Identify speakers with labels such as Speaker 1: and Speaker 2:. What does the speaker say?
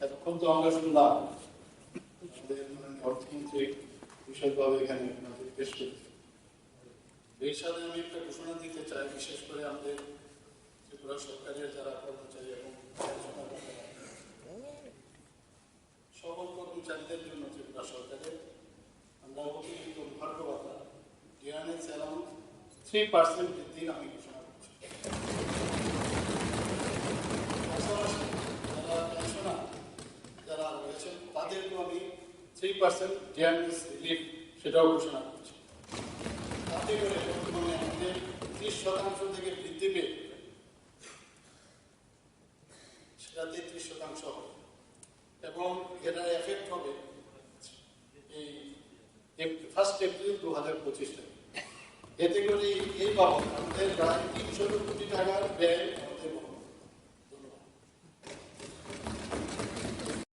Speaker 1: এতক্ষণ তো আমরা শুনলাম অর্থনৈতিক বিষয়ভাবে এখানে আপনাদের পেশ করতে এই সাথে আমি একটা ঘোষণা দিতে চাই, বিশেষ করে আমাদের ত্রিপুরা সরকারের যারা কর্মচারী এবং সকল কর্মচারীদের জন্য ত্রিপুরা সরকারের আমরা অতিরিক্ত ভাগ্যবাতা ডিআরএস অ্যারাউন্ড থ্রি পার্সেন্ট বৃদ্ধির আমি ঘোষণা করছি পাশাপাশি যারা পেনশনার যারা রয়েছেন তাদেরকেও আমি থ্রি পার্সেন্ট ডিআরএস রিলিফ সেটাও ঘোষণা করছি। তাতে করে বর্তমানে আমাদের ত্রিশ শতাংশ থেকে বৃদ্ধি পেয়ে সেটা তেত্রিশ শতাংশ হবে। এবং এটা এফেক্ট হবে এই ফার্স্ট এপ্রিল দু হাজার পঁচিশ। এতে করে এই বাবদ আমাদের প্রায় তিনশো ব্যয়